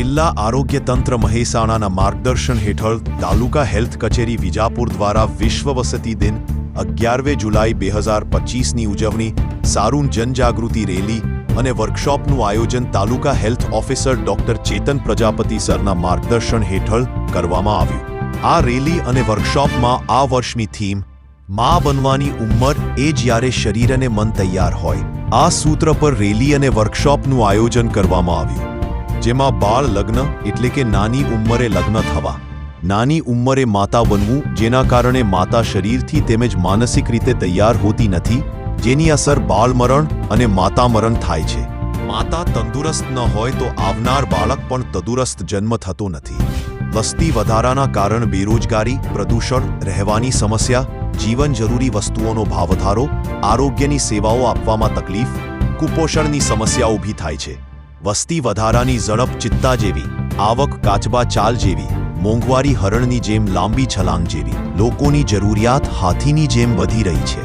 જિલ્લા આરોગ્ય તંત્ર મહેસાણાના માર્ગદર્શન હેઠળ તાલુકા હેલ્થ કચેરી વિજાપુર દ્વારા વિશ્વ વસતી દિન અગિયારમી જુલાઈ બે હજાર પચીસની ઉજવણી સારું જનજાગૃતિ રેલી અને વર્કશોપનું આયોજન taluka health officer doctor Chetan Prajapati સરના માર્ગદર્શન હેઠળ કરવામાં આવ્યું. આ રેલી અને વર્કશોપમાં આ વર્ષની થીમ, મા બનવાની ઉંમર એ જ્યારે શરીર અને મન તૈયાર હોય. આ સૂત્ર પર રેલી અને વર્કશોપનું આયોજન કરવામાં આવ્યું. જેમાં બાળ લગ્ન એટલે કે નાની ઉંમરે લગ્ન થવા. નાની ઉંમરે માતા બનવું, જેના કારણે માતા શરીરથી તેમજ માનસિક રીતે તૈયાર હોતી નથી, જેની અસર બાળમરણ અને માતા મરણ થાય છે. માતા તંદુરસ્ત ન હોય તો આવનાર બાળક પણ તંદુરસ્ત જન્મ થતો નથી. વસ્તી વધારાના કારણ બેરોજગારી, પ્રદૂષણ, રહેવાની સમસ્યા, જીવન જરૂરી વસ્તુઓનો ભાવવધારો આરોગ્યની સેવાઓ આપવામાં તકલીફ, કુપોષણની સમસ્યા ઊભી થાય છે. વસ્તી વધારાની ઝડપ ચિત્તા જેવી, આવક કાચબા ચાલ જેવી, મોંઘવારી હરણની જેમ લાંબી છલાંગ જેવી, લોકોની જરૂરિયાત હાથીની જેમ વધી રહી છે.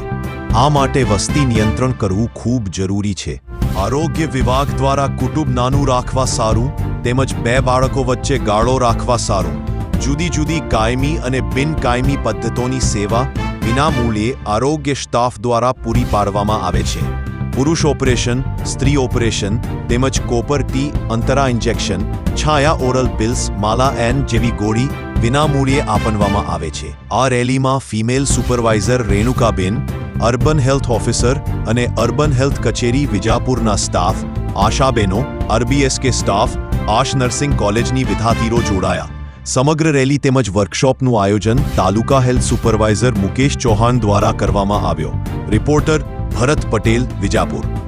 આ માટે વસ્તી નિયંત્રણ કરવું ખૂબ જરૂરી છે. આરોગ્ય વિભાગ દ્વારા કુટુંબ નાનું રાખવા સારું, તેમજ બે બાળકો વચ્ચે ગાળો રાખવા સારું. જુદી જુદી કાયમી અને બિનકાયમી પદ્ધતિઓની સેવા વિનામૂલ્યે આરોગ્ય સ્ટાફ દ્વારા પૂરી પાડવામાં આવે છે. પુરુષ ઓપરેશન, સ્ત્રી ઓપરેશન, તેમજ copper T Antara injection, Chhaya oral pills, Mala N જેવી ગોળી વિનામૂલ્યે આપવામાં આવે છે. આ રેલીમાં female supervisor Renukaben, urban health officer અને અર્બન હેલ્થ કચેરી વિજાપુરના સ્ટાફ, આશાબેનો, આરબીએસકે સ્ટાફ, આશ નર્સિંગ કોલેજની વિદ્યાર્થીઓ જોડાયા. સમગ્ર રેલી તેમજ વર્કશોપનું આયોજન તાલુકા હેલ્થ સુપરવાઇઝર મુકેશ ચૌહાણ દ્વારા કરવામાં આવ્યો. રિપોર્ટર ભરત પટેલ વિજાપુર.